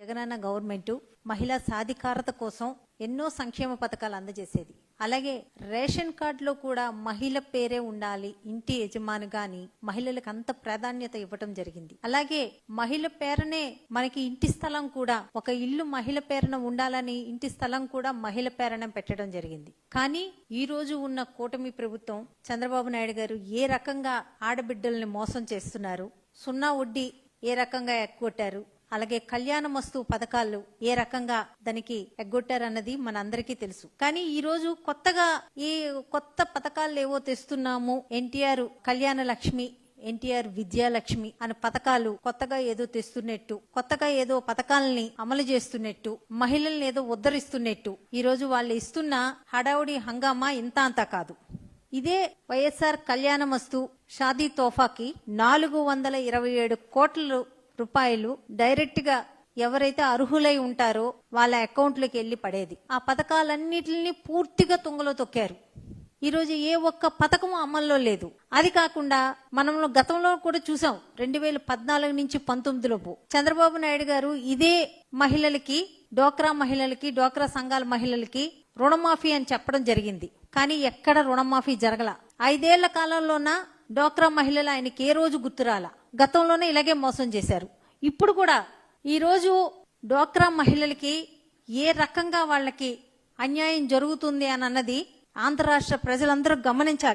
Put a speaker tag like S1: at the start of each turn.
S1: Jagananna government మహిళా సాధికారత కోసం ఎన్నో సంక్షేమ పథకాలు అందజేసేది. అలాగే రేషన్ కార్డులో కూడా మహిళ పేరే ఉండాలి ఇంటి యజమాని గాని మహిళలకు అంత ప్రాధాన్యత ఇవ్వటం జరిగింది. అలాగే మహిళ పేరనే మనకి ఇంటి స్థలం కూడా ఒక ఇల్లు మహిళ పేరన ఉండాలని ఇంటి స్థలం కూడా మహిళ పేరన పెట్టడం జరిగింది. కానీ ఈ రోజు ఉన్న కూటమి ప్రభుత్వం చంద్రబాబు నాయుడు గారు ఏ రకంగా ఆడబిడ్డల్ని మోసం చేస్తున్నారు సున్నా వడ్డీ ఏ రకంగా ఎగ్గొట్టారు అలాగే కళ్యాణ మస్తు పథకాలు ఏ రకంగా దానికి ఎగ్గొట్టారన్నది మన అందరికీ తెలుసు. కానీ ఈ రోజు కొత్తగా ఈ కొత్త పథకాలు ఏవో తెస్తున్నాము ఎన్టీఆర్ కళ్యాణ లక్ష్మి ఎన్టీఆర్ విద్యాలక్ష్మి అనే పథకాలు కొత్తగా ఏదో తెస్తున్నట్టు కొత్తగా ఏదో పథకాలని అమలు చేస్తున్నట్టు మహిళల్ని ఏదో ఉద్ధరిస్తున్నట్టు ఈ రోజు వాళ్ళు ఇస్తున్న హడావుడి హంగామా ఇంత అంతా కాదు. ఇదే వైఎస్ఆర్ కళ్యాణమస్తు షాదీ తోఫాకి నాలుగు వందల ఇరవై ఏడు కోట్ల రూపాయలు డైరెక్ట్గా ఎవరైతే అర్హులై ఉంటారో వాళ్ళ అకౌంట్లోకి వెళ్ళి పడేది. ఆ పథకాలన్నిటిని పూర్తిగా తుంగలో తొక్కారు. ఈరోజు ఏ ఒక్క పథకం అమల్లో లేదు. అది కాకుండా మనం గతంలో కూడా చూసాం రెండు వేల పద్నాలుగు నుంచి పంతొమ్మిదిలోపు చంద్రబాబు నాయుడు గారు ఇదే మహిళలకి డోక్రా మహిళలకి డోక్రా సంఘాల మహిళలకి రుణమాఫీ అని చెప్పడం జరిగింది. కానీ ఎక్కడ రుణమాఫీ జరగల. ఐదేళ్ళ కాలంలోన డోక్రా మహిళలు ఆయనకి ఏ రోజు గుర్తురాల గతంలోనే ఇలాగే మోసం చేశారు. ఇప్పుడు కూడా ఈ రోజు డోక్రా మహిళలకి ఏ రకంగా వాళ్ళకి అన్యాయం జరుగుతుంది అని అన్నది ఆంధ్ర రాష్ట్ర ప్రజలందరూ గమనించాలి.